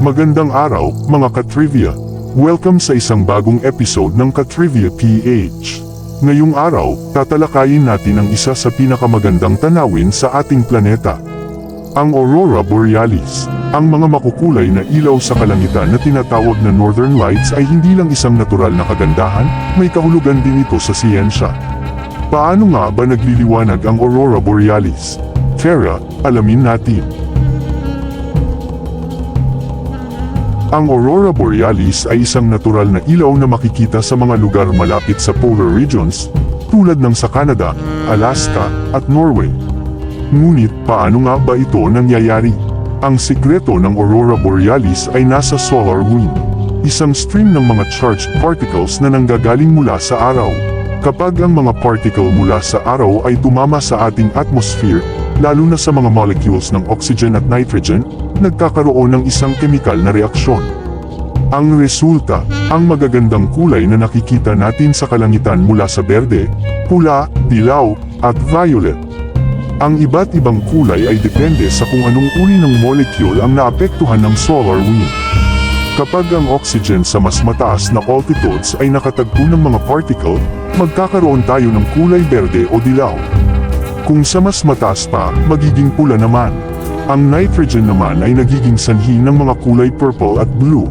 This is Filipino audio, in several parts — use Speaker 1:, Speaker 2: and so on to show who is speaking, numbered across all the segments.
Speaker 1: Magandang araw, mga katrivia. Welcome sa isang bagong episode ng Katrivia PH. Ngayong araw, tatalakayin natin ang isa sa pinakamagandang tanawin sa ating planeta. Ang Aurora Borealis. Ang mga makukulay na ilaw sa kalangitan na tinatawag na Northern Lights ay hindi lang isang natural na kagandahan, may kahulugan din ito sa siyensya. Paano nga ba nagliliwanag ang Aurora Borealis? Tara, alamin natin. Ang Aurora Borealis ay isang natural na ilaw na makikita sa mga lugar malapit sa polar regions, tulad ng sa Canada, Alaska, at Norway. Ngunit paano nga ba ito nangyayari? Ang sikreto ng Aurora Borealis ay nasa solar wind, isang stream ng mga charged particles na nanggagaling mula sa araw. Kapag ang mga particle mula sa araw ay tumama sa ating atmosphere, lalo na sa mga molecules ng oxygen at nitrogen, nagkakaroon ng isang chemical na reaksyon. Ang resulta, ang magagandang kulay na nakikita natin sa kalangitan mula sa berde, pula, dilaw, at violet. Ang iba't ibang kulay ay depende sa kung anong uri ng molecule ang naapektuhan ng solar wind. Kapag ang oxygen sa mas mataas na altitudes ay nakatagpo ng mga particle, magkakaroon tayo ng kulay berde o dilaw. Kung sa mas mataas pa, magiging pula naman. Ang nitrogen naman ay nagiging sanhi ng mga kulay purple at blue.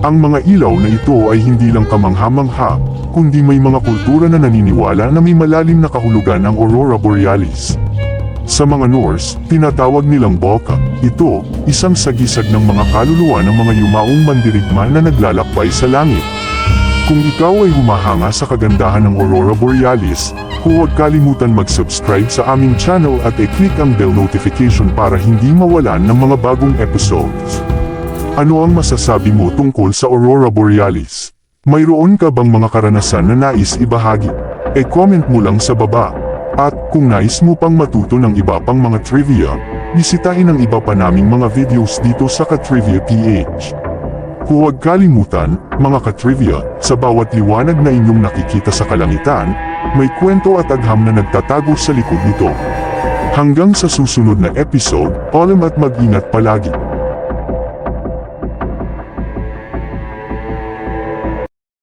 Speaker 1: Ang mga ilaw na ito ay hindi lang kamangha-mangha, kundi may mga kultura na naniniwala na may malalim na kahulugan ang Aurora Borealis. Sa mga Norse, tinatawag nilang Balka. Ito, isang sagisag ng mga kaluluwa ng mga yumaong mandirigma na naglalakbay sa langit. Kung ikaw ay humahanga sa kagandahan ng Aurora Borealis, huwag kalimutan mag-subscribe sa aming channel at i-click ang bell notification para hindi mawalan ng mga bagong episodes. Ano ang masasabi mo tungkol sa Aurora Borealis? Mayroon ka bang mga karanasan na nais ibahagi? E-comment mo lang sa baba. At kung nais mo pang matuto ng iba pang mga trivia, bisitahin ang iba pa naming mga videos dito sa Katrivia PH. Huwag kalimutan, mga katrivia, sa bawat liwanag na inyong nakikita sa kalangitan, may kwento at agham na nagtatago sa likod nito. Hanggang sa susunod na episode, paalam at mag-ingat palagi.